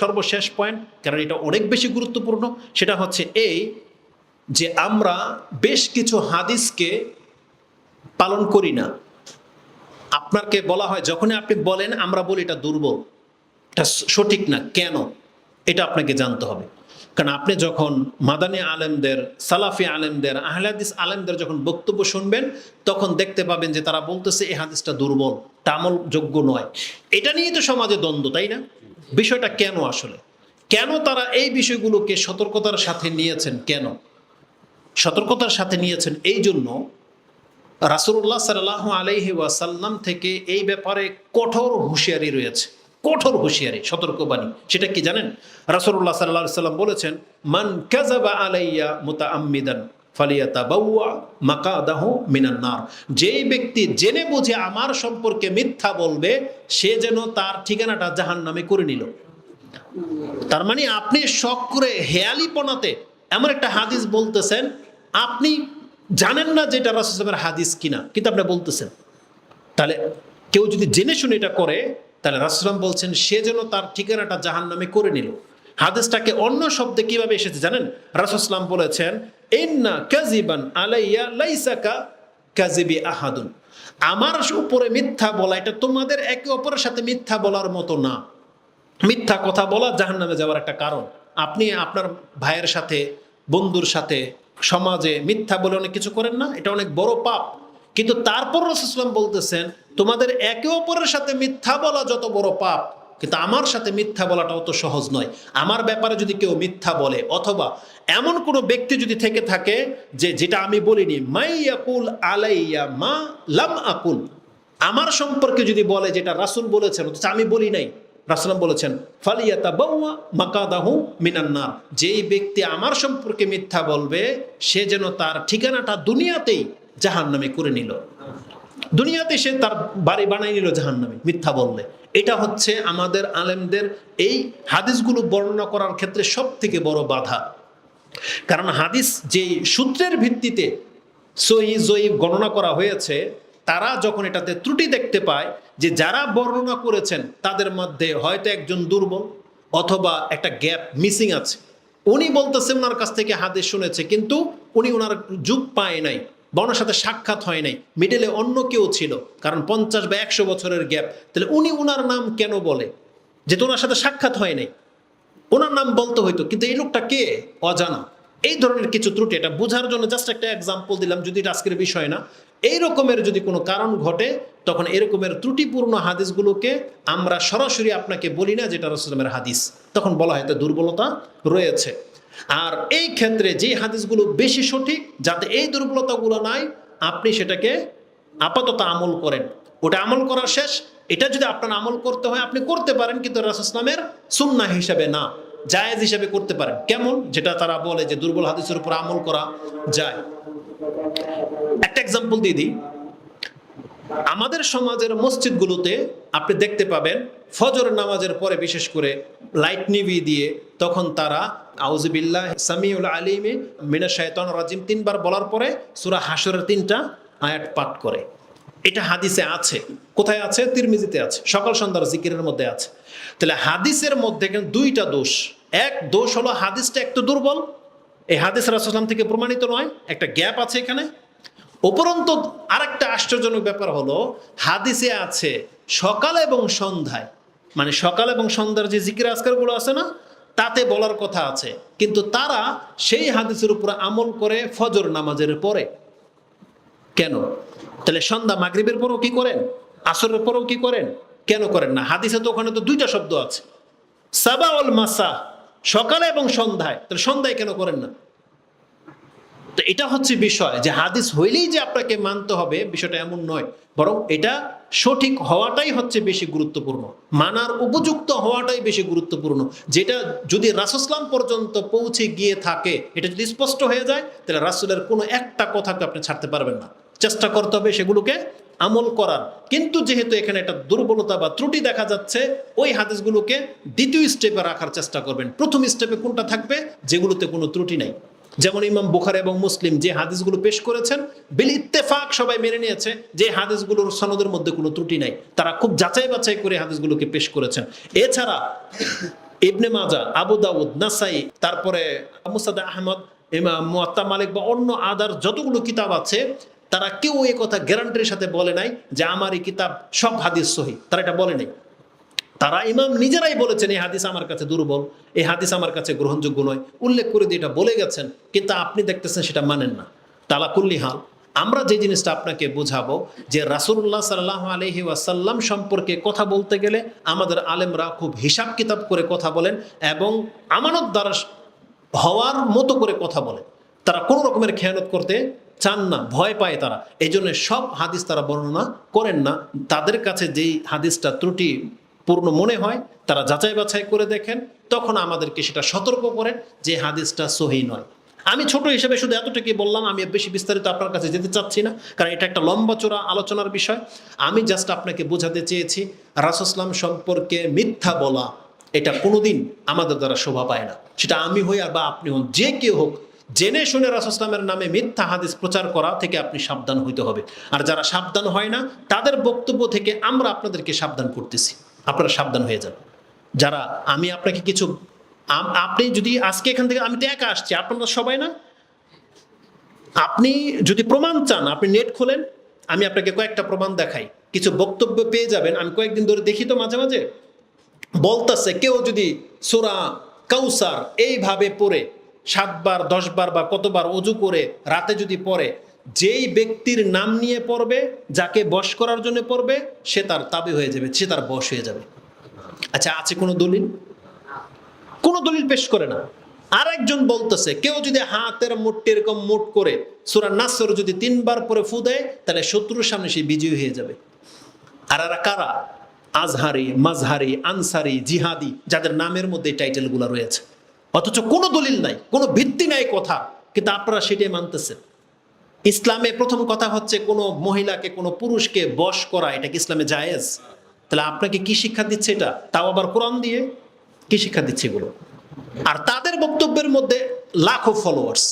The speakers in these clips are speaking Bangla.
সর্বশেষ পয়েন্ট কারণ এটা অনেক বেশি গুরুত্বপূর্ণ, সেটা হচ্ছে এই যে আমরা বেশ কিছু হাদিসকে পালন করি না। আপনাকে বলা হয়, যখনই আপনি বলেন, আমরা বলি এটা দুর্বল, এটা সঠিক না, কেন? এটা আপনাকে জানতে হবে। কারণ আপনি যখন মাদানী আলেমদের, সালাফি আলেমদের, আহলাদিস আলেমদের যখন বক্তব্য শুনবেন, তখন দেখতে পাবেন যে তারা বলতেছে এই হাদিসটা দুর্বল তামলযোগ্য নয়। এটা নিয়ে তো সমাজে দ্বন্দ্ব, তাই না? বিষয়টা কেন আসলে? কেন তারা এই বিষয়গুলোকে সতর্কতার সাথে নিয়েছেন কেন? সতর্কতার সাথে নিয়েছেন এই জন্য রাসুল্লাহ সাল্লাহ আলহি ওয়াসাল্লাম থেকে এই ব্যাপারে কঠোর হুঁশিয়ারি রয়েছে। কঠোর হুঁশিয়ারি সতর্কবাণী সেটা কি জানেন? রাসুল্লাহ সাল্লাহ সাল্লাম বলেছেন, মান কাজাবা আলাইয়া মোতা আম্মিদান মিনান্নার যেই ব্যক্তি জেনে বুঝে আমার সম্পর্কে মিথ্যা বলবে, সে যেন তার ঠিকানাটা জাহান নামে করে নিল। তার মানে আপনি শখ করে হেয়ালিপনাতে এমন একটা হাদিস বলতেছেন, আপনি জানেন না যে এটা রাসুসলামের হাদিস কিনা, কিন্তু আপনি বলতেছেন। তাহলে কেউ যদি জেনে শুনে এটা করে তাহলে রাসুলাম বলছেন, সে যেন তার ঠিকানাটা জাহান নামে করে নিল। হাদিসটাকে অন্য শব্দে কীভাবে এসেছে জানেন? রাসুসলাম বলেছেন, ইন্না কাজিবান আলাইয়া লাইসাকা কাজিবি আহাদুন। আমার উপরে মিথ্যা বলা, এটা তোমাদের একে অপরের সাথে মিথ্যা বলার মতো না। মিথ্যা কথা বলা জাহান নামে যাওয়ার একটা কারণ। আপনি আপনার ভাইয়ের সাথে, বন্ধুর সাথে সমাজে মিথ্যা বলে অনেক কিছু করেন না? এটা অনেক বড় পাপ। কিন্তু তারপর রসুলাম বলতেছেন, তোমাদের একে অপরের সাথে মিথ্যা বলা যত বড় পাপ, কিন্তু আমার সাথে মিথ্যা বলাটা অত সহজ নয়। আমার ব্যাপারে যদি কেউ মিথ্যা বলে, অথবা এমন কোনো ব্যক্তি যদি থেকে থাকে যে, যেটা আমি বলিনি, মাই আকুল আলাইয়া মা লাম আকুল আমার সম্পর্কে যদি বলে যেটা রাসুল বলেছেন, অথচ আমি বলি নাই। রাসুলাম বলেছেন ফালিয়াতা বাউয়া মাকাদাহু মিনান্নার যেই ব্যক্তি আমার সম্পর্কে মিথ্যা বলবে, সে যেন তার ঠিকানাটা দুনিয়াতেই জাহান নামে করে নিল। দুনিয়াতে সে তার বাড়ি বানাই নিল জাহান নামে মিথ্যা বললে। এটা হচ্ছে আমাদের আলেমদের এই হাদিসগুলো বর্ণনা করার ক্ষেত্রে সব থেকে বড় বাধা। কারণ হাদিস যে সূত্রের ভিত্তিতে সহি জয়ীব গণনা করা হয়েছে, তারা যখন এটাতে ত্রুটি দেখতে পায় যে যারা বর্ণনা করেছেন, তাদের মধ্যে হয়তো একজন দুর্বল অথবা একটা গ্যাপ মিসিং আছে। উনি বলতেছে ওনার কাছ থেকে হাদিস শুনেছে। কিন্তু উনি ওনার যুগ পায় নাই। বা ওনার সাথে সাক্ষাৎ হয় নাই। মিডলে অন্য কেউ ছিল, কারণ পঞ্চাশ বা একশো বছরের গ্যাপ। তাহলে উনি ওনার নাম কেন বলে? যেহেতু ওনার সাথে সাক্ষাৎ হয় নাই। ওনার নাম বলতে হইতো, কিন্তু এই লোকটা কে? অজানা। এই ধরনের কিছু ত্রুটি, এটা বোঝার জন্য জাস্ট একটা এক্সাম্পল দিলাম, যদি এটা আজকের বিষয় না। এই রকমের যদি কোনো কারণ ঘটে, তখন এরকমের ত্রুটিপূর্ণ হাদিসগুলোকে আমরা সরাসরি আপনাকে বলি না, যেটা রসুলামের হাদিস। তখন বলা হয় দুর্বলতা রয়েছে। আর এই ক্ষেত্রে যে হাদিসগুলো বেশি সঠিক, যাতে এই দুর্বলতাগুলো নাই, আপনি সেটাকে আপাতত আমল করেন। ওটা আমল করা শেষ। এটা যদি আপনার আমল করতে হয়, আপনি করতে পারেন, কিন্তু রাসুসলামের সুন্না হিসাবে না। জায়েজ হিসাবে করতে পারেন। কেমন? যেটা তারা বলে যে দুর্বল হাদিসের উপর আমল করা যায়। একটা এক্সাম্পল দিয়ে দিই। আমাদের সমাজের মসজিদগুলোতে আপনি দেখতে পাবেন ফজর নামাজের পরে বিশেষ করে লাইট নিভি দিয়ে তখন তারা সামিউল আলিমে মিনা শায়তন রাজিম, তিনবার বলার পরে সুরা হাসরের তিনটা আয়াত পাঠ করে। এটা হাদিসে আছে। কোথায় আছে? তিরমিজিতে আছে। সকাল সন্ধ্যার জিকিরের মধ্যে আছে। তাহলে হাদিসের মধ্যে কিন্তু দুইটা দোষ। এক দোষ হলো হাদিসটা একটু দুর্বল। এই হাদিস রাসুলাম থেকে প্রমাণিত নয়। একটা গ্যাপ আছে এখানে। উপরন্তু আরেকটা আশ্চর্যজনক ব্যাপার হলো, হাদিসে আছে সকাল এবং সন্ধ্যায়। মানে সকাল এবং সন্ধ্যার যে জিকির আজকারগুলো আছে না, তাতে বলার কথা আছে। কিন্তু তারা সেই হাদিসের উপর আমল করে ফজর নামাজের পরে। কেন? তাহলে সন্ধ্যা মাগরিবের পরেও কি করেন? আসরের পরেও কি করেন? কেন করেন না? হাদিসে তো ওখানে তো দুইটা শব্দ আছে। সাবা অল মাসা, সকালে এবং সন্ধ্যায়। তাহলে সন্ধ্যায় কেন করেন না? তো এটা হচ্ছে বিষয় যে হাদিস হইলেই যে আপনাকে মানতে হবে, বিষয়টা এমন নয়। বরং এটা সঠিক হওয়াটাই হচ্ছে বেশি গুরুত্বপূর্ণ। মানার উপযুক্ত হওয়াটাই বেশি গুরুত্বপূর্ণ। যেটা যদি রাসুসলাম পর্যন্ত পৌঁছে গিয়ে থাকে, এটা যদি স্পষ্ট হয়ে যায়, তাহলে রাসুলের কোনো একটা কথাকে আপনি ছাড়তে পারবেন না। চেষ্টা করতে হবে সেগুলোকে আমল করার। কিন্তু যেহেতু এখানে একটা দুর্বলতা বা ত্রুটি দেখা যাচ্ছে, ওই হাদিসগুলোকে দ্বিতীয় স্টেপে রাখার চেষ্টা করবেন। প্রথম স্টেপে কোনটা থাকবে, যেগুলোতে কোনো ত্রুটি নাই। যেমন ইমাম বুখার এবং মুসলিম যে হাদিসগুলো পেশ করেছেন, বিল ইত্তেফাক সবাই মেনে নিয়েছে যে হাদিসগুলোর সনদের মধ্যে কোনো ত্রুটি নাই। তারা খুব যাচাই বাছাই করে হাদিসগুলোকে পেশ করেছেন। এছাড়া ইবনে মাজা আবু দাউদ, নাসাই, তারপরে মুসাদ আহমদ মুয়াত্তা মালিক বা অন্য আদার যতগুলো কিতাব আছে, তারা কেউ এই কথা গ্যারান্টির সাথে বলে নাই যে আমার এই কিতাব সব হাদিস সহি। তারা এটা বলে নাই। তারা ইমাম নিজেরাই বলেছেন, এই হাদিস আমার কাছে দুর্বল, এই হাদিস আমার কাছে গ্রহণযোগ্য নয়। উল্লেখ করে দিয়ে এটা বলে গেছেন, কিন্তু আপনি দেখতেছেন সেটা মানেন না। তালা কুল্লি হাল, আমরা যে জিনিসটা আপনাকে বোঝাবো যে রাসুল্লাহ সাল্লাহ আলহি ওয়াসাল্লাম সম্পর্কে কথা বলতে গেলে আমাদের আলেমরা খুব হিসাব কিতাব করে কথা বলেন এবং আমানত দ্বারা হওয়ার মতো করে কথা বলেন। তারা কোনো রকমের খেয়ানত করতে চান না, ভয় পায় তারা। এই সব হাদিস তারা বর্ণনা করেন না। তাদের কাছে যেই হাদিসটা ত্রুটি পূর্ণ মনে হয়, তারা যাচাই বাছাই করে দেখেন, তখন আমাদেরকে সেটা সতর্ক করেন যে হাদিসটা সহি নয়। আমি ছোট হিসেবে শুধু এতটুকুই বললাম, আমি বেশি বিস্তারিত আপনার কাছে যেতে চাচ্ছি না, কারণ এটা একটা লম্বা চোরা আলোচনার বিষয়। আমি জাস্ট আপনাকে বোঝাতে চেয়েছি রাসুসলাম সম্পর্কে মিথ্যা বলা, এটা কোনোদিন আমাদের দ্বারা শোভা পায় না। সেটা আমি হই আর বা আপনি হন, যে কেউ হোক, জেনে শুনে রাসুসলামের নামে মিথ্যা হাদিস প্রচার করা থেকে আপনি সাবধান হইতে হবে। আর যারা সাবধান হয় না, তাদের বক্তব্য থেকে আমরা আপনাদেরকে সাবধান করতেছি। আপনারা সাবধান হয়ে যান। যারা আমি আপনাকে কিছু আপনি যদি আজকে এখান থেকে আমি তো একা আসছি, আপনারা সবাই না? আপনি যদি প্রমাণ চান, আপনি নেট খোলেন, আমি আপনাকে কয়েকটা প্রমাণ দেখাই। কিছু বক্তব্য পেয়ে যাবেন, আমি কয়েকদিন ধরে দেখি তো মাঝে মাঝে। বলতেছে কেউ যদি সোরা কাউসার এইভাবে পড়ে, সাতবার, দশবার বা কতবার অজু করে, রাতে যদি পড়ে যেই ব্যক্তির নাম নিয়ে পড়বে, যাকে বশ করার জন্য পড়বে, সে তার তাবে হয়ে যাবে, সে তার বশ হয়ে যাবে। আচ্ছা আছে কোনো দলিল? কোনো দলিল পেশ করে না। আরেকজন বলতেছে, কেউ যদি হাতের মুঠটি এরকম মোট করে সুরা নাসর যদি তিনবার পরে ফু দেয়, তাহলে শত্রুর সামনে সে বিজয়ী হয়ে যাবে। আর এরা কারা? আজহারি, মাজহারি, আনসারি, জিহাদি, যাদের নামের মধ্যে টাইটেলগুলো রয়েছে। অথচ কোনো দলিল নাই, কোনো ভিত্তি নাই কথা, কিন্তু আপনারা সেটাই মানতেছেন। ইসলামে প্রথম কথা হচ্ছে কোনো মহিলাকে, কোনো পুরুষকে বশ করা, এটা কি ইসলামে জায়েজ? তাহলে আপনাকে কি শিক্ষা দিচ্ছে এটা? তাও আবার কোরআন দিয়ে কি শিক্ষা দিচ্ছে এগুলো? আর তাদের বক্তব্যের মধ্যে লাখো ফলোয়ার্স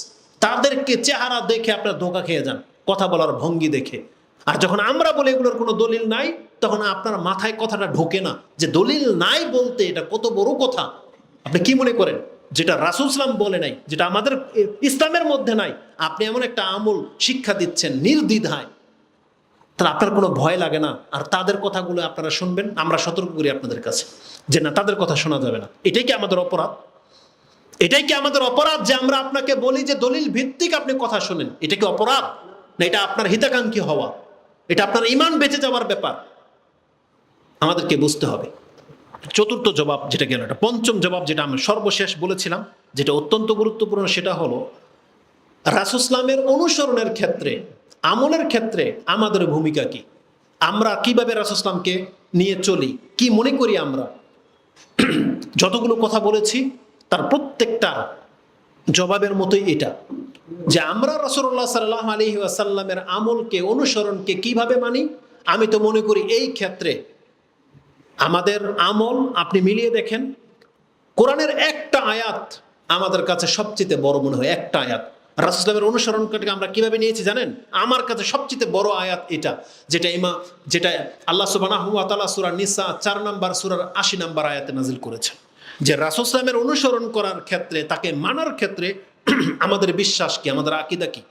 তাদেরকে চেহারা দেখে আপনার ধোকা খেয়ে যান, কথা বলার ভঙ্গি দেখে। আর যখন আমরা বলি এগুলোর কোনো দলিল নাই, তখন আপনার মাথায় কথাটা ঢোকে না যে দলিল নাই বলতে এটা কত বড় কথা। আপনি কি মনে করেন? যেটা রাসুল ইসলাম বলে নাই, যেটা আমাদের ইসলামের মধ্যে নাই, আপনি এমন একটা আমল শিক্ষা দিচ্ছেন, নির্দ্বিধায়। তাহলে আপনার কোনো ভয় লাগে না, আর তাদের কথাগুলো আপনারা শুনবেন, আমরা সতর্ক করি আপনাদের কাছে, যে না, তাদের কথা শোনা যাবে না। এটাই কি আমাদের অপরাধ? এটাই কি আমাদের অপরাধ যে আমরা আপনাকে বলি যে দলিল ভিত্তিক আপনি কথা শোনেন? এটা কি অপরাধ? না, এটা আপনার হিতাকাঙ্ক্ষী হওয়া। এটা আপনার ইমান বেঁচে যাওয়ার ব্যাপার। আমাদেরকে বুঝতে হবে। চতুর্থ জবাব যেটা গেল এটা। পঞ্চম জবাব যেটা আমি সর্বশেষ বলেছিলাম, যেটা অত্যন্ত গুরুত্বপূর্ণ, সেটা হলো রাসুসলামের অনুসরণের ক্ষেত্রে, আমলের ক্ষেত্রে আমাদের ভূমিকা কি? আমরা কীভাবে রাসুসলামকে নিয়ে চলি? কি মনে করি আমরা? যতগুলো কথা বলেছি, তার প্রত্যেকটা জবাবের মতোই এটা, যে আমরা রসল্লাহ সাল্লাহ আলী আসাল্লামের আমলকে, অনুসরণকে কীভাবে মানি? আমি তো মনে করি এই ক্ষেত্রে আমাদের আমল আপনি মিলিয়ে দেখেন। কোরআনের একটা আয়াত আমাদের কাছে সবচেয়ে বড় মনে হয়, একটা আয়াত। রাসুসলামের অনুসরণকে আমরা কীভাবে নিয়েছি জানেন? আমার কাছে সবচেয়ে বড় আয়াত এটা, যেটা ইমা, যেটা আল্লাহ সুবাহ সুরা নিসা চার নাম্বার, সুরার আশি নাম্বার আয়াতে নাজিল করেছেন। যে রাসুসলামের অনুসরণ করার ক্ষেত্রে, তাকে মানার ক্ষেত্রে আমাদের বিশ্বাস কি, আমাদের আকিদা কি?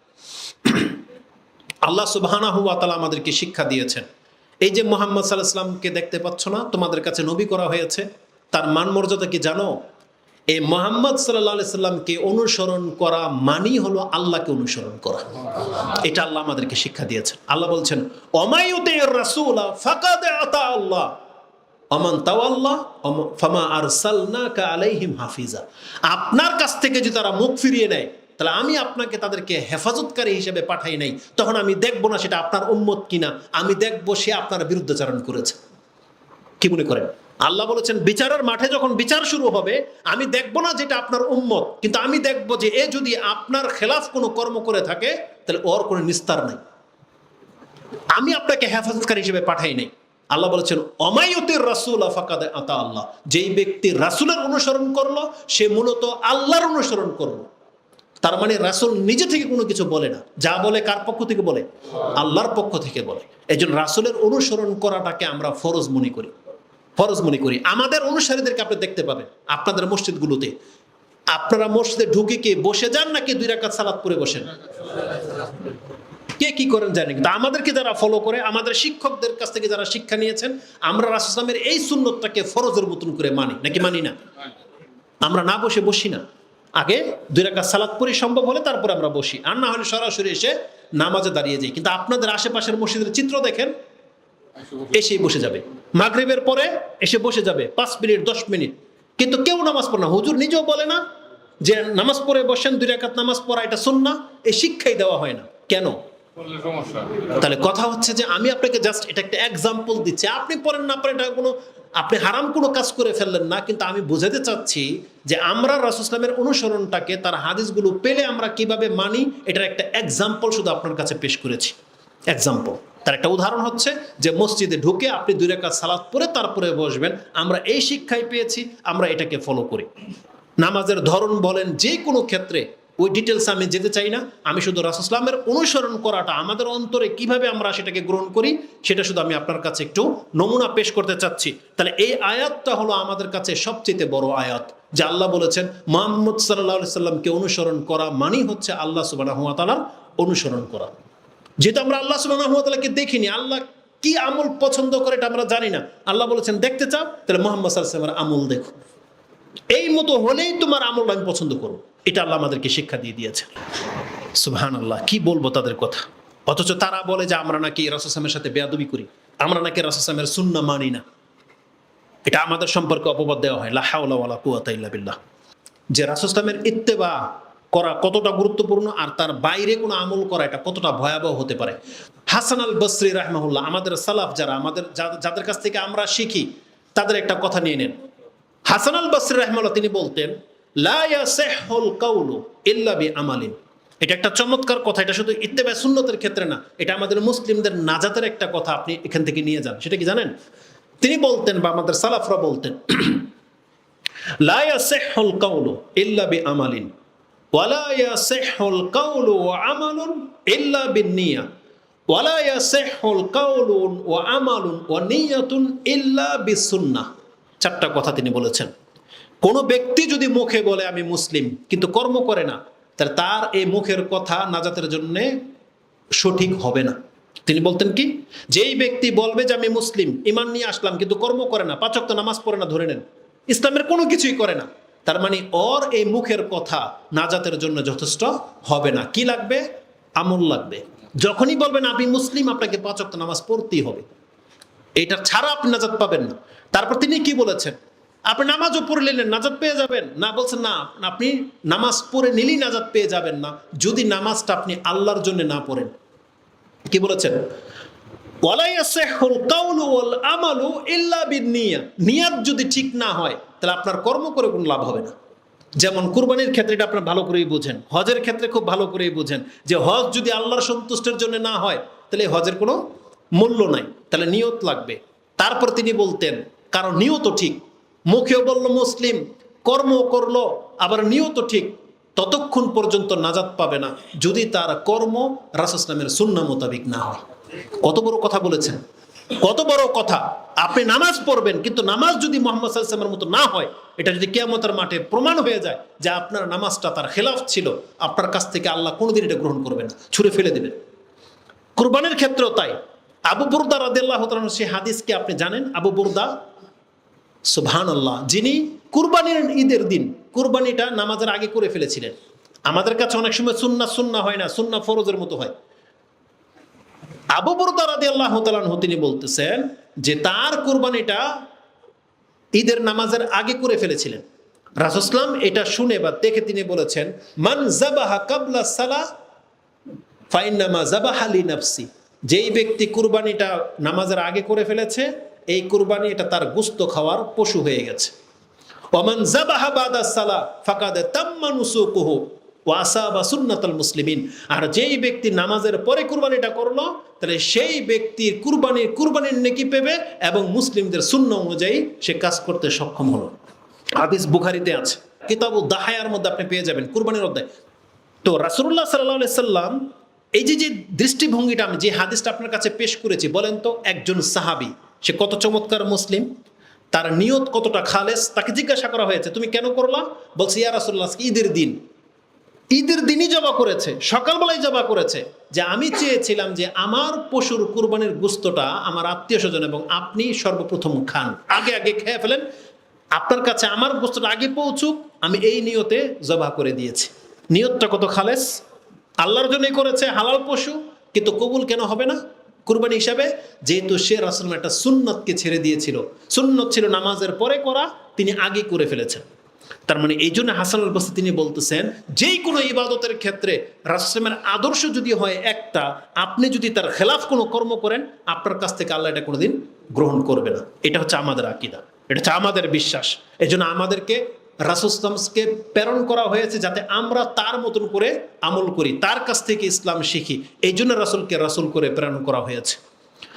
আল্লাহ তালা আমাদেরকে শিক্ষা দিয়েছেন। এই যে মোহাম্মদ সাল্লাহ ইসলামকে দেখতে পাচ্ছ না, তোমাদের কাছে নবী করা হয়েছে, তার মান মর্যাদা কি জানো? এই মোহাম্মদ সাল্লাহ সাল্লামকে অনুসরণ করা মানি হলো আল্লাহকে অনুসরণ করা। এটা আল্লাহ আমাদেরকে শিক্ষা দিয়েছেন। আল্লাহ বলছেন অমায়ুতে রাসুলা ফাকাদে আতা আল্লাহ। অমান তাওয়াল্লাহ অম- ফামা আরসালনাকা আলাইহিম হাফিজা। আপনার কাছ থেকে যদি তারা মুখ ফিরিয়ে নেয় তাহলে আমি আপনাকে তাদেরকে হেফাজতকারী হিসেবে পাঠাই নাই, তখন আমি দেখব না সেটা আপনার উম্মত কিনা। আমি দেখব সে আপনার বিরুদ্ধাচারণ করেছে। কি মনে করেন? আল্লাহ বলেছেন, বিচারের মাঠে যখন বিচার শুরু হবে, আমি দেখব না যেটা আপনার উম্মত, কিন্তু আমি দেখব যে এ যদি আপনার খেলাফ কোনো কর্ম করে থাকে, তাহলে ওর কোনো নিস্তার নাই। আমি আপনাকে হেফাজতকারী হিসেবে পাঠাই নাই। আল্লাহ বলেছেন অমায়তের রাসুল আফাকাদে আতা আল্লাহ। যেই ব্যক্তি রাসুলের অনুসরণ করল, সে মূলত আল্লাহর অনুসরণ করল। তার মানে রাসুল নিজে থেকে কোনো কিছু বলে না। যা বলে কার পক্ষ থেকে বলে? আল্লাহর পক্ষ থেকে বলে। এই জন্য রাসুলের অনুসরণ করাটাকে আমরা ফরজ মনে করি। ফরজ মনে করি। আমাদের অনুসারীদেরকে আপনি দেখতে পাবেন আপনাদের মসজিদগুলোতে। আপনারা মসজিদে ঢুকে কি বসে যান নাকি দুই রাকাত সালাত পরে বসেন? কে কি করেন জানি কিন্তু আমাদেরকে যারা ফলো করে, আমাদের শিক্ষকদের কাছ থেকে যারা শিক্ষা নিয়েছেন, আমরা রাসুসলামের এই সুন্নতটাকে ফরজের মতন করে মানি। নাকি মানি না? আমরা না বসে বসি না। আগে দুই রাকাত সালাত পরে সম্ভব হলে তারপরে আমরা বসি। আর না হলে সরাসরি এসে নামাজে দাঁড়িয়ে যাই। কিন্তু আপনাদের আশেপাশের মসজিদের চিত্র দেখেন এসেই বসে যাবে। মাগরিবের পরে এসে বসে যাবে পাঁচ মিনিট দশ মিনিট। কিন্তু কেউ নামাজ পড়ে না। হুজুর নিজেও বলে না যে নামাজ পড়ে বসেন দুই রাকাত নামাজ পড়া এটা সুন্না এই শিক্ষাই দেওয়া হয় না। কেন? তাহলে কথা হচ্ছে যে আমি আপনাকে জাস্ট এটা একটা এক্সাম্পল দিচ্ছি। আপনি পড়েন না পড়েন এটা কোনো আপনি হারাম কোনো কাজ করে ফেললেন না, কিন্তু আমি বুঝাতে চাচ্ছি যে আমরা রাসুসলামের অনুসরণটাকে, তার হাদিসগুলো পেলে আমরা কীভাবে মানি, এটার একটা এক্সাম্পল শুধু আপনার কাছে পেশ করেছি। এক্সাম্পল তার একটা উদাহরণ হচ্ছে যে মসজিদে ঢুকে আপনি দুই রেখা সালাদ পরে তারপরে বসবেন, আমরা এই শিক্ষাই পেয়েছি, আমরা এটাকে ফলো করি। নামাজের ধরন বলেন যে কোনো ক্ষেত্রে ওই ডিটেলস আমি যেতে চাই না। আমি শুধু রাসুসলামের অনুসরণ করাটা, আমাদের অন্তরে কীভাবে আমরা সেটাকে গ্রহণ করি, সেটা শুধু আমি আপনার কাছে একটু নমুনা পেশ করতে চাচ্ছি। তাহলে এই আয়াতটা হলো আমাদের কাছে সবচেয়ে বড় আয়াত, যে আল্লাহ বলেছেন, মোহাম্মদ সাল্লাহ সাল্লামকে অনুসরণ করা মানেই হচ্ছে আল্লাহ সুবাহ তালার অনুসরণ করা। যেহেতু আমরা আল্লাহ সুবাহকে দেখিনি, আল্লাহ কি আমল পছন্দ করে এটা আমরা জানি না। আল্লাহ বলেছেন, দেখতে চাও, তাহলে মোহাম্মদ সাল্লামের আমল দেখো। এই মতো হলেই তোমার আমল আমি পছন্দ করব। এটা আল্লাহ আমাদেরকে শিক্ষা দিয়ে দিয়েছে। সুবহান আল্লাহ কি বলব তাদের কথা? অথচ তারা বলে যে আমরা নাকি রাসুসামের সাথে বেয়াদবি করি, আমরা নাকি রাসুসামের সুন্না মানি না। এটা আমাদের সম্পর্কে অপবাদ দেওয়া হয় লাহাউলা কুয়াতা ইল্লা বিল্লাহ। যে রাসুসলামের ইত্তেবা করা কতটা গুরুত্বপূর্ণ আর তার বাইরে কোনো আমল করা এটা কতটা ভয়াবহ হতে পারে। হাসান আল বসরি রাহমাহুল্লাহ, আমাদের সালাফ যারা, আমাদের যাদের কাছ থেকে আমরা শিখি, তাদের একটা কথা নিয়ে নেন। হাসান আল বসরি রাহমাল্লাহ তিনি বলতেন আমালিন এটা একটা চমৎকার কথা, এটা শুধু ইত্তেবা সুন্নতের ক্ষেত্রে না, এটা আমাদের মুসলিমদের নাজাতের একটা কথা আপনি এখান থেকে নিয়ে যান। সেটা কি জানেন? তিনি বলতেন বা আমাদের সালাফরা বলতেন আমালিন চারটা কথা তিনি বলেছেন। কোনো ব্যক্তি যদি মুখে বলে আমি মুসলিম, কিন্তু কর্ম করে না, তাহলে তার এই মুখের কথা নাজাতের জন্যে সঠিক হবে না। তিনি বলতেন কি, যেই ব্যক্তি বলবে যে আমি মুসলিম ইমান নিয়ে আসলাম, কিন্তু কর্ম করে না পাচক তো নামাজ পড়ে না, ধরে নেন, ইসলামের কোনো কিছুই করে না, তার মানে ওর এই মুখের কথা নাজাতের জন্য যথেষ্ট হবে না। কি লাগবে? আমল লাগবে। যখনই বলবেন আপনি মুসলিম, আপনাকে পাচক নামাজ পড়তেই হবে। এটা ছাড়া আপনি নাজাত পাবেন না। তারপর তিনি কি বলেছেন? আপনি নামাজও পড়ে নিলেন, নাজাত পেয়ে যাবেন। না, বলছেন, না, আপনি নামাজ পড়ে নিলেই নাজাত পেয়ে যাবেন না, যদি নামাজটা আপনি আল্লাহর জন্য না পড়েন। কি বলেছেন? নিয়াত যদি ঠিক না হয়, তাহলে আপনার কর্ম করে কোনো লাভ হবে না। যেমন কুরবানির ক্ষেত্রে এটা আপনার ভালো করেই বুঝেন, হজের ক্ষেত্রে খুব ভালো করেই বুঝেন, যে হজ যদি আল্লাহর সন্তুষ্টের জন্য না হয়, তাহলে হজের কোনো মূল্য নাই, তাহলে নিয়ত লাগবে। তারপর তিনি বলতেন, কারণ নিয়ত ঠিক মুখেও বলল মুসলিম কর্ম করল, আবার নিয়ত ঠিক। ততক্ষণ পর্যন্ত নাজাত পাবে না, যদি তার কর্ম রাসুসলামের সুন্না মোতাবিক না হয়। কত বড় কথা বলেছেন। কত বড় কথা। আপনি নামাজ পড়বেন, কিন্তু নামাজ যদি মোহাম্মদ সাল্লামের মতো না হয়, এটা যদি কেয়ামতের মাঠে প্রমাণ হয়ে যায় যে আপনার নামাজটা তার খেলাফ ছিল, আপনার কাছ থেকে আল্লাহ কোনোদিন এটা গ্রহণ করবেন না, ছুঁড়ে ফেলে দেবেন। কুরবানির ক্ষেত্রেও তাই। আবু বুরদা রাদিল্লাহ সে হাদিসকে আপনি জানেন? আবু বুরদা সুবহান আল্লাহ যিনি কুরবানির ঈদের দিন, কুরবানিটা নামাজের আগে করে ফেলেছিলেন। আমাদের কাছে অনেক সময় সুন্না সুন্না হয় না সুন্না ফরজের মতো হয়। আবু বরদা রাদি আল্লাহ তালানহু তিনি বলতেছেন যে, তার কুরবানিটা ঈদের নামাজের আগে করে ফেলেছিলেন। রাসুসলাম এটা শুনে বা দেখে তিনি বলেছেন, মান জাবাহা কাবলা সালা ফাইনামা জাবাহা লি নাফসি। যেই ব্যক্তি কুরবানিটা নামাজের আগে করে ফেলেছে এই কুরবানি এটা তার গুস্ত খাওয়ার পশু হয়ে গেছে। ওমান জাবাহা বাদা সালা ফাকাদে তাম্মানুসুকুহু ওয়াসা বা সুন্নাতাল মুসলিমিন। আর যেই ব্যক্তি নামাজের পরে কুরবানিটা করল, তাহলে সেই ব্যক্তির কুরবানির কুরবানির নেকি পেবে এবং মুসলিমদের শূন্য অনুযায়ী সে কাজ করতে সক্ষম হলো। হাদিস বুখারিতে আছে। কিতাবু দাহায়ার মধ্যে আপনি পেয়ে যাবেন কুরবানির অধ্যায়। তো রাসুল্লাহ সাল্লাহ সাল্লাম, এই যে যে দৃষ্টিভঙ্গিটা আমি যে হাদিসটা আপনার কাছে পেশ করেছি, বলেন তো একজন সাহাবি। সে কত চমৎকার মুসলিম, তার নিয়ত কতটা খালেস, তাকে জিজ্ঞাসা করা হয়েছে, তুমি কেন করলা? বলছি, ইয়া রাসুল্লাহ ঈদের দিন। ঈদের দিনই জবা করেছে, সকালবেলায় জবা করেছে, যে আমি চেয়েছিলাম যে আমার পশুর কুরবানির গুস্তটা আমার আত্মীয় স্বজন এবং আপনি সর্বপ্রথম খান। আগে আগে খেয়ে ফেলেন, আপনার কাছে আমার গোস্তটা আগে পৌঁছুক, আমি এই নিয়তে জবা করে দিয়েছি। নিয়তটা কত খালেস? আল্লাহর জন্যই করেছে, হালাল পশু, কিন্তু কবুল কেন হবে না? কুরবানি হিসাবে, যেহেতু সে রাসুল একটা সুন্নতকে ছেড়ে দিয়েছিল। সুন্নত ছিল নামাজের পরে করা, তিনি আগে করে ফেলেছেন। তার মানে এই জন্য হাসান আল বসরি তিনি বলতেছেন যেই কোনো ইবাদতের ক্ষেত্রে রাসুলের আদর্শ যদি হয় একটা, আপনি যদি তার খেলাফ কোনো কর্ম করেন, আপনার কাছ থেকে আল্লাহ এটা কোনোদিন গ্রহণ করবে না। এটা হচ্ছে আমাদের আকিদা। এটা হচ্ছে আমাদের বিশ্বাস। এই জন্য আমাদেরকে রাসুসলামকে প্রেরণ করা হয়েছে যাতে আমরা তার মতন করে আমল করি, তার কাছ থেকে ইসলাম শিখি। এই জন্য রাসুলকে রাসুল করে প্রেরণ করা হয়েছে।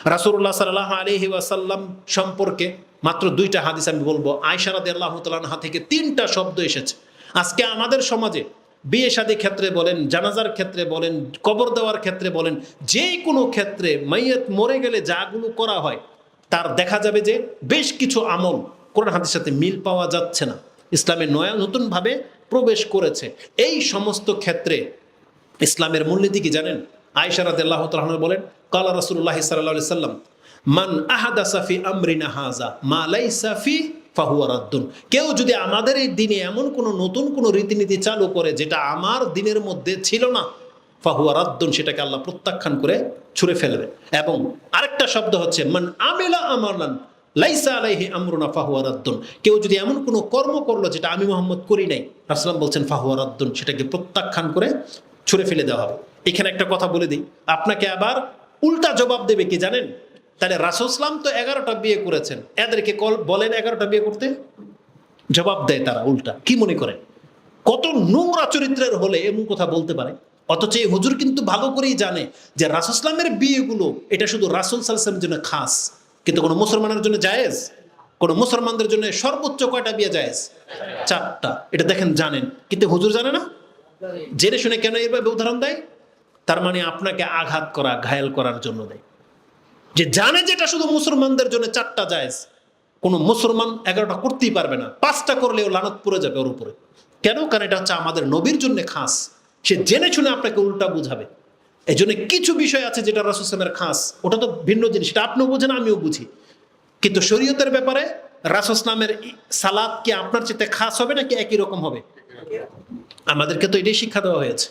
রাসুল্লাহ সাল্লাহ আলহি ওয়াসাল্লাম সম্পর্কে মাত্র দুইটা হাদিস আমি বলব। আয়সারাদ আল্লাহ তালাহা থেকে তিনটা শব্দ এসেছে। আজকে আমাদের সমাজে বিয়ে শাদী ক্ষেত্রে বলেন, জানাজার ক্ষেত্রে বলেন, কবর দেওয়ার ক্ষেত্রে বলেন, যে কোনো ক্ষেত্রে মাইয়াত মরে গেলে যাগুলো করা হয়, তার দেখা যাবে যে বেশ কিছু আমল কোরআন হাদিসের সাথে মিল পাওয়া যাচ্ছে না। ইসলামে নয়া নতুনভাবে প্রবেশ করেছে। এই সমস্ত ক্ষেত্রে ইসলামের মূলনীতি কি জানেন? আয়সারাদ আল্লাহ তালন বলেন, কালা রসুল্লাহ সাল্লাহ সাল্লাম, মান আহাদা সাফি আমরিনা হাজা মা লাই সাফি ফাহুয়ারাদ্দুন কেউ যদি আমাদের এই দিনে এমন কোনো নতুন কোনো রীতিনীতি চালু করে যেটা আমার দিনের মধ্যে ছিল না ফাহুয়ারাদ্দুন সেটাকে আল্লাহ প্রত্যাখ্যান করে ছুঁড়ে ফেলবে। এবং আরেকটা শব্দ হচ্ছে, মান আমিলা আমারনান লাইসা আলাইহি আমরুনা ফাহুয়ারাদ্দুন কেউ যদি এমন কোনো কর্ম করল যেটা আমি মোহাম্মদ করি নাই রাসলাম বলছেন ফাহুয়ারাদ্দুন সেটাকে প্রত্যাখ্যান করে ছুঁড়ে ফেলে দেওয়া হবে। এখানে একটা কথা বলে দিই, আপনাকে আবার উল্টা জবাব দেবে কি জানেন? তাহলে রাসুসলাম তো এগারোটা বিয়ে করেছেন। এদেরকে কল, বলেন এগারোটা বিয়ে করতে? জবাব দেয় তারা উল্টা। কি মনে করে কত নোংরা চরিত্রের হলে এমন কথা বলতে পারে? অথচ এই হুজুর কিন্তু ভালো করেই জানে যে রাসুসলামের বিয়েগুলো, এটা শুধু রাসুল সাল্লামের জন্য খাস। কিন্তু কোনো মুসলমানের জন্য জায়েজ? কোনো মুসলমানদের জন্য সর্বোচ্চ কয়টা বিয়ে জায়েজ? চারটা। এটা দেখেন, জানেন। কিন্তু হুজুর জানে না? জেনে শুনে কেন এভাবে উদাহরণ দেয়? তার মানে আপনাকে আঘাত করা, ঘায়াল করার জন্য দেয়। যে জানে যেটা শুধু মুসলমানদের জন্য চারটা জায়েজ, কোনো মুসলমান এগারোটা করতেই পারবে না। পাঁচটা করলেও লানত পড়ে যাবে ওর উপরে। কেন? কারণ এটা হচ্ছে আমাদের নবীর জন্য খাস। সে জেনে শুনে আপনাকে উল্টা বুঝাবে। এই জন্য কিছু বিষয় আছে যেটা রাসুসলামের খাস। ওটা তো ভিন্ন জিনিস, সেটা আপনিও বুঝেন, আমিও বুঝি। কিন্তু শরীয়তের ব্যাপারে রাসুসলামের সালাদ কি আপনার চেতে খাস হবে নাকি একই রকম হবে? আমাদেরকে তো এটাই শিক্ষা দেওয়া হয়েছে।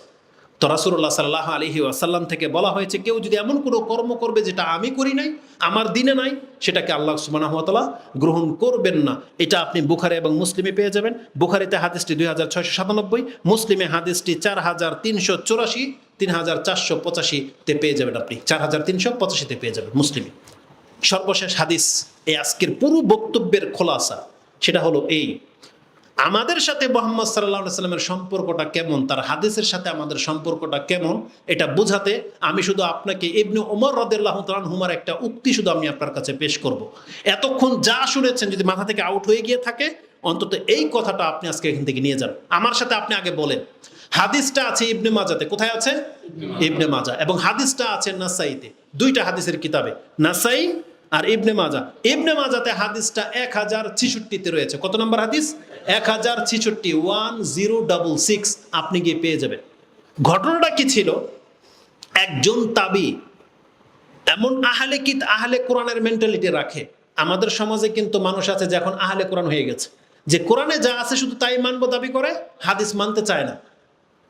তো রাসুল্লাহ সাল্লাহ আলহি আসাল্লাম থেকে বলা হয়েছে, কেউ যদি এমন কোনো কর্ম করবে যেটা আমি করি নাই, আমার দিনে নাই, সেটাকে আল্লাহ সুবানাহতালা গ্রহণ করবেন না। এটা আপনি বুখারে এবং মুসলিমে পেয়ে যাবেন। বুখারিতে হাদিসটি দুই হাজার ছয়শো সাতানব্বই, মুসলিমে হাদিসটি চার হাজার তিনশো চুরাশি, তিন হাজার চারশো পঁচাশিতে পেয়ে যাবেন আপনি। চার হাজার তিনশো পঁচাশিতে পেয়ে যাবেন মুসলিমে। সর্বশেষ হাদিস, এই আজকের পুরো বক্তব্যের খোলাসা, সেটা হলো এই আমাদের সাথে মোহাম্মদ সাল্লাহ সাল্লামের সম্পর্কটা কেমন? তার হাদিসের সাথে আমাদের সম্পর্কটা কেমন? এটা বোঝাতে আমি শুধু আপনাকে ইবনে ওমর রদাল্লাহ হুমার একটা উক্তি শুধু আমি আপনার কাছে পেশ করব। এতক্ষণ যা শুনেছেন যদি মাথা থেকে আউট হয়ে গিয়ে থাকে, অন্তত এই কথাটা আপনি আজকে এখান থেকে নিয়ে যান। আমার সাথে আপনি আগে বলেন, হাদিসটা আছে ইবনে মাজাতে, কোথায় আছে? ইবনে মাজা। এবং হাদিসটা আছে নাসাইতে, দুইটা হাদিসের কিতাবে। নাসাই আর ইবনে মাজা। ইবনে মাজাতে হাদিসটা এক হাজার ছিষট্টিতে রয়েছে। কত নম্বর হাদিস? এক হাজার ছিষট্টি ওয়ান জিরো ডাবল সিক্স। আপনি গিয়ে পেয়ে যাবেন। ঘটনাটা কি ছিল? একজন তাবি এমন আহলে কি আহলে কোরআনের মেন্টালিটি রাখে। আমাদের সমাজে কিন্তু মানুষ আছে যে এখন আহলে কোরআন হয়ে গেছে। যে কোরআনে যা আছে শুধু তাই মানবো দাবি করে, হাদিস মানতে চায় না।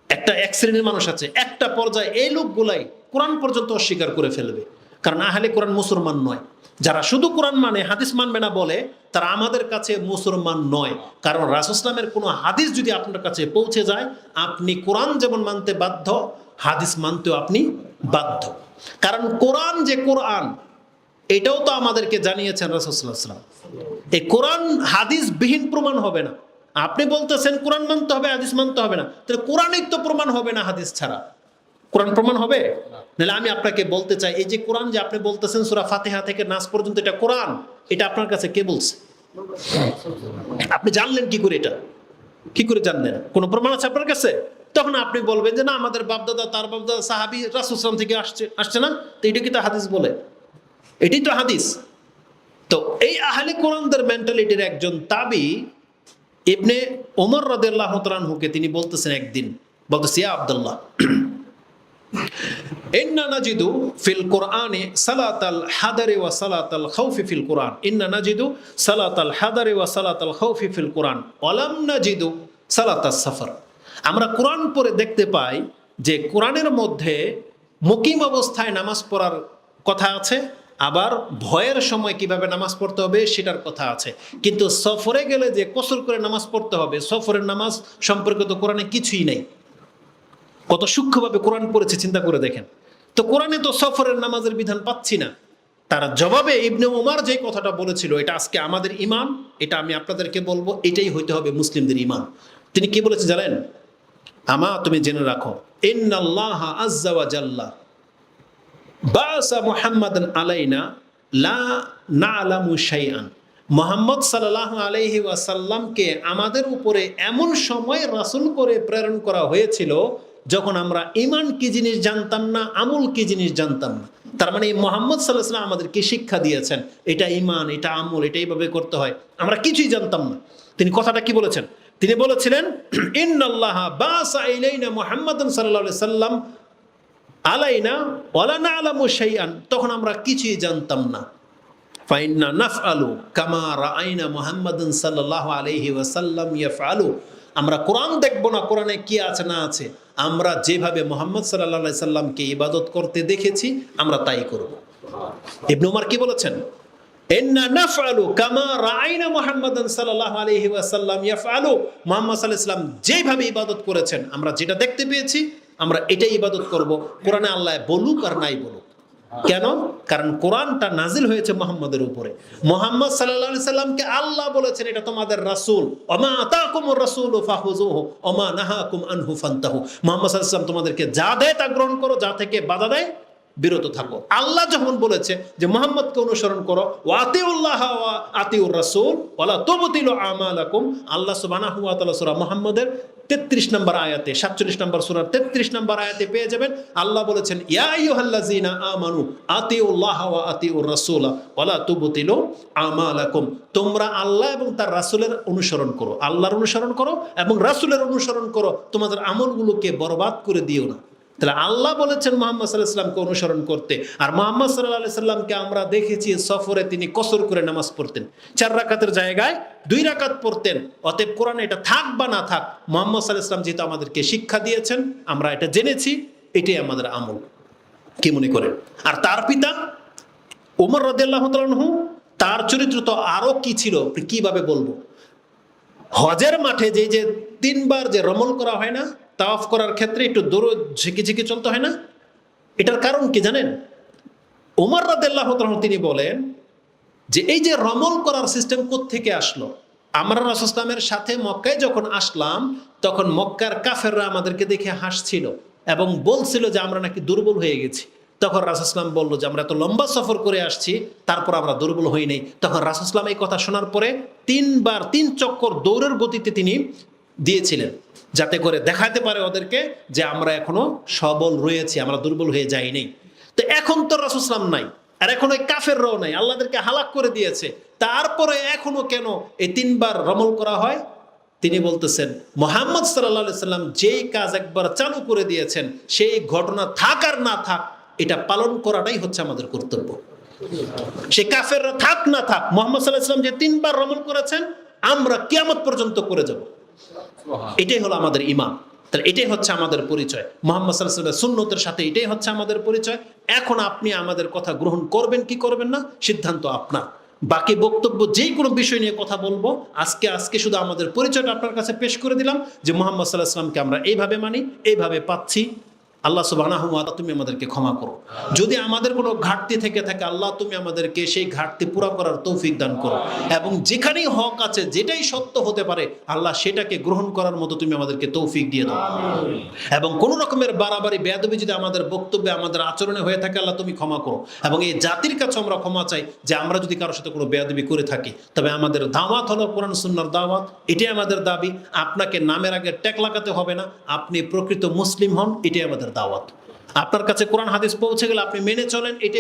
একটা এক শ্রেণির মানুষ আছে। একটা পর্যায়ে এই লোকগুলাই কোরআন পর্যন্ত অস্বীকার করে ফেলবে। কারণ আহলে কোরআন মুসলমান নয়। যারা শুধু কোরআন মানে হাদিস মানবে না বলে, তারা আমাদের কাছে মুসলমান নয়। কারণ রাসুসলামের কোনো হাদিস যদি আপনার কাছে পৌঁছে যায়, আপনি কোরআন যেমন মানতে বাধ্য, হাদিস মানতেও আপনি বাধ্য। কারণ কোরআন যে কোরআন, এটাও তো আমাদেরকে জানিয়েছেন রাসুসাল্লাম এই কোরআন হাদিস বিহীন প্রমাণ হবে না। আপনি বলতেছেন কোরআন মানতে হবে, হাদিস মানতে হবে না। তাহলে কোরআনই তো প্রমাণ হবে না হাদিস ছাড়া। কোরআন প্রমাণ হবে? নাহলে আমি আপনাকে বলতে চাই, এই যে কোরআন যে আপনি বলতেছেন, সুরা ফাতেহা থেকে নাচ পর্যন্ত, এটা কোরআন? এটা আপনার কাছে কে বলছে? আপনি জানলেন কি করে এটা? কি করে জানলেন? কোনো প্রমাণ আছে আপনার কাছে? তখন আপনি বলবেন যে, না, আমাদের বাপদাদা, তার বাপদাদা সাহাবি রাসুসলাম থেকে আসছে আসছে না? তো এটা কি তো হাদিস বলে? এটাই তো হাদিস। তো এই আহলে কোরআনদের মেন্টালিটির একজন তাবি, ইবনে ওমর রাদিয়াল্লাহু তাআলাহুকে তিনি বলতেছেন একদিন, বলতেছে আব্দুল্লাহ ইন্না নাজিদু ফিল কোরআনে সালাতাল হাদারে ওয়া সালাতাল খাউফি ফিল কোরআন। ইন্না নাজিদু সালাতাল হাদারে ওয়া সালাতাল খাউফি ফিল কোরআন। ওয়ালাম নাজিদু সালাতাস সাফার। আমরা কোরআন পড়ে দেখতে পাই যে কোরআনের মধ্যে মুকিম অবস্থায় নামাজ পড়ার কথা আছে, আবার ভয়ের সময় কীভাবে নামাজ পড়তে হবে সেটার কথা আছে। কিন্তু সফরে গেলে যে কসর করে নামাজ পড়তে হবে, সফরের নামাজ সম্পর্কে তো কোরআনে কিছুই নেই। কত সূক্ষ্মভাবে কোরআন পড়েছে, চিন্তা করে দেখেন। তো কোরআনে তো সফরের নামাজের বিধান পাচ্ছি না। তার জবাবে ইবনে ওমার যে কথাটা বলেছিল, এটা আজকে আমাদের ইমান এটা আমি আপনাদেরকে বলব, এটাই হইতে হবে মুসলিমদের ইমান। তিনি কি বলেছে জানেন? আমা, তুমি জেনে রাখো আলাইনা শাইআন। মোহাম্মদ সাল্লাহ আলহি ওয়াসাল্লামকে আমাদের উপরে এমন সময় রাসুল করে প্রেরণ করা হয়েছিল যখন আমরা ইমান কি জিনিস জানতাম না, আমল কি জিনিস জানতাম না, তার মানে এই মোহাম্মদ সাল্লাহ আমাদেরকে শিক্ষা দিয়েছেন, এটা ইমান এটা আমল, এটা এইভাবে করতে হয়, আমরা কিছুই জানতাম না। তিনি কথাটা কি বলেছেন? তিনি বলেছিলেন, ইন্নাল্লাহ বাসা ইলাইনা মুহাম্মাদান সাল্লাল্লাহু আলাইহি সাল্লাম আলাইনা ওয়ালা না আলামু শাইআন। তখন আমরা কিছুই জানতাম না। ফাইন্না নাফআলু কামা রাআইনা মুহাম্মাদান সাল্লাল্লাহু আলাইহি ওয়াসাল্লাম ইয়াফআলু। আমরা কোরআন দেখব না, কোরআনে কি আছে না আছে, আমরা যেভাবে মোহাম্মদ সাল্লা সাল্লামকে ইবাদত করতে দেখেছি, আমরা তাই করব। ইবনে উমর কি বলেছেন? যেভাবে ইবাদত করেছেন, আমরা যেটা দেখতে পেয়েছি, আমরা এটাই ইবাদত করব। কোরআনে আল্লাহ বলুক আর নাই বলুক। কেন? কারণ কোরআনটা নাজিল হয়েছে মোহাম্মদের উপরে। মোহাম্মদ সাল্লাহ সাল্লামকে আল্লাহ বলেছেন, এটা তোমাদের রাসূল। অমা আতাকুমুর রাসূল অমা নাহাকুম আনহু ফান্তাহু। মোহাম্মদ সাল্লাম তোমাদেরকে যা দেয় তা গ্রহণ করো, যা থেকে বাধা দেয় বিরত থাকো। আল্লাহ যখন বলেছে যে, মোহাম্মদকে অনুসরণ করো ওয়াতিউল্লাহ ওয়া আতিউর রাসূল, ওয়ালা তুবতিলু আমালাকুম, আল্লাহ সুবহানাহু ওয়া তাআলা সূরা মুহাম্মদের তেত্রিশ নম্বর আয়াতে, সাতচল্লিশ নম্বর সুরার তেত্রিশ নম্বর আয়াতে পেয়ে যাবেন। আল্লাহ বলেছেন, ইয়া আইয়ুহাল্লাযীনা আমানু, আতিউল্লাহ ওয়া আতিউর রাসুলা ওয়ালা তুবতিলু আমালাকুম। তোমরা আল্লাহ এবং তার রাসুলের অনুসরণ করো। আল্লাহর অনুসরণ করো এবং রাসুলের অনুসরণ করো। তোমাদের আমলগুলোকে বরবাদ করে দিও না। তাহলে আল্লাহ বলেছেন মোহাম্মদ সাল্লাহ সাল্লামকে অনুসরণ করতে। আর মোহাম্মদ সাল্লাহ সাল্লামকে আমরা দেখেছি সফরে তিনি কসর করে নামাজ পড়তেন। চার রাকাতের জায়গায় দুই রাকাত পড়তেন। অতএব কোরআনে এটা থাক বা না থাক, মোহাম্মদ সাল্লাহ ইসলাম যেহেতু আমাদেরকে শিক্ষা দিয়েছেন, আমরা এটা জেনেছি, এটাই আমাদের আমল। কি মনে করেন? আর তার পিতা ওমর রদাল্লাহ তালহু তার চরিত্র তো আরও কি ছিল? কীভাবে বলব? হজের মাঠে যে যে তিনবার যে রমল করা হয় না তাওয়াফ করার ক্ষেত্রে একটু দৌড় ঝিকে ঝিকে চলতে হয় না? এটার কারণ কি জানেন? ওমর রাদেল্লাহ তিনি বলেন যে, এই যে রমল করার সিস্টেম থেকে আসলো? আমরা রাসুসলামের সাথে মক্কায় যখন আসলাম, তখন মক্কার কাফেররা আমাদেরকে দেখে হাসছিল এবং বলছিল যে, আমরা নাকি দুর্বল হয়ে গেছি। তখন রাসুসলাম বলল যে, আমরা এত লম্বা সফর করে আসছি, তারপর আমরা দুর্বল হই তখন রাসুসলাম এই কথা শোনার পরে তিনবার তিন চক্কর দৌড়ের গতিতে তিনি দিয়েছিলেন, যাতে করে দেখাতে পারে ওদেরকে যে আমরা এখনও সবল রয়েছি, আমরা দুর্বল হয়ে যাইনি। তো এখন তো রাসুসলাম নাই, আর এখন ওই কাফেররাও নাই, আল্লাহদেরকে হালাক করে দিয়েছে। তারপরে এখনও কেন এই তিনবার রমল করা হয়? তিনি বলতেছেন, মোহাম্মদ সাল্লা সাল্লাম যেই কাজ একবার চালু করে দিয়েছেন, সেই ঘটনা থাক আর না থাক, এটা পালন করাটাই হচ্ছে আমাদের কর্তব্য। সে কাফেররা থাক না থাক, মোহাম্মদ সাল্লাহ যে তিনবার রমল করেছেন, আমরা কিয়ামত পর্যন্ত করে যাব। এটাই হলো আমাদের ইমাম তাহলে এটাই হচ্ছে আমাদের পরিচয়। মোহাম্মদ সাল্লাহ সুন্নতের সাথে এটাই হচ্ছে আমাদের পরিচয়। এখন আপনি আমাদের কথা গ্রহণ করবেন কি করবেন না, সিদ্ধান্ত আপনার। বাকি বক্তব্য যে কোনো বিষয় নিয়ে কথা বলব, আজকে আজকে শুধু আমাদের পরিচয়টা আপনার কাছে পেশ করে দিলাম যে মোহাম্মদ সাল্লাহ সাল্লামকে আমরা এইভাবে মানি, এইভাবে পাচ্ছি। আল্লাহ সুবাহ তুমি আমাদেরকে ক্ষমা করো। যদি আমাদের কোনো ঘাটতি থেকে থাকে, আল্লাহ তুমি আমাদেরকে সেই ঘাটতি পুরা করার তৌফিক দান করো। এবং যেখানেই হক আছে, যেটাই সত্য হতে পারে, আল্লাহ সেটাকে গ্রহণ করার মতো তুমি আমাদেরকে তৌফিক দিয়ে দাও। এবং কোনো রকমের বাড়াবাড়ি, বেয়াদবি যদি আমাদের বক্তব্যে, আমাদের আচরণে হয়ে থাকে, আল্লাহ তুমি ক্ষমা করো। এবং এই জাতির কাছে আমরা ক্ষমা চাই যে আমরা যদি কারোর সাথে কোনো বেয়াদবি করে থাকি, তবে আমাদের দাওয়াত হলো কোরআন সুন্নার দাওয়াত, এটাই আমাদের দাবি। আপনাকে নামের আগে ট্যাক লাগাতে হবে না, আপনি প্রকৃত মুসলিম হন, এটাই আমাদের দাওয়াত। আপনার কাছে কোরআন হাদিস পৌঁছে গেলে আপনি মেনে চলেন এটাই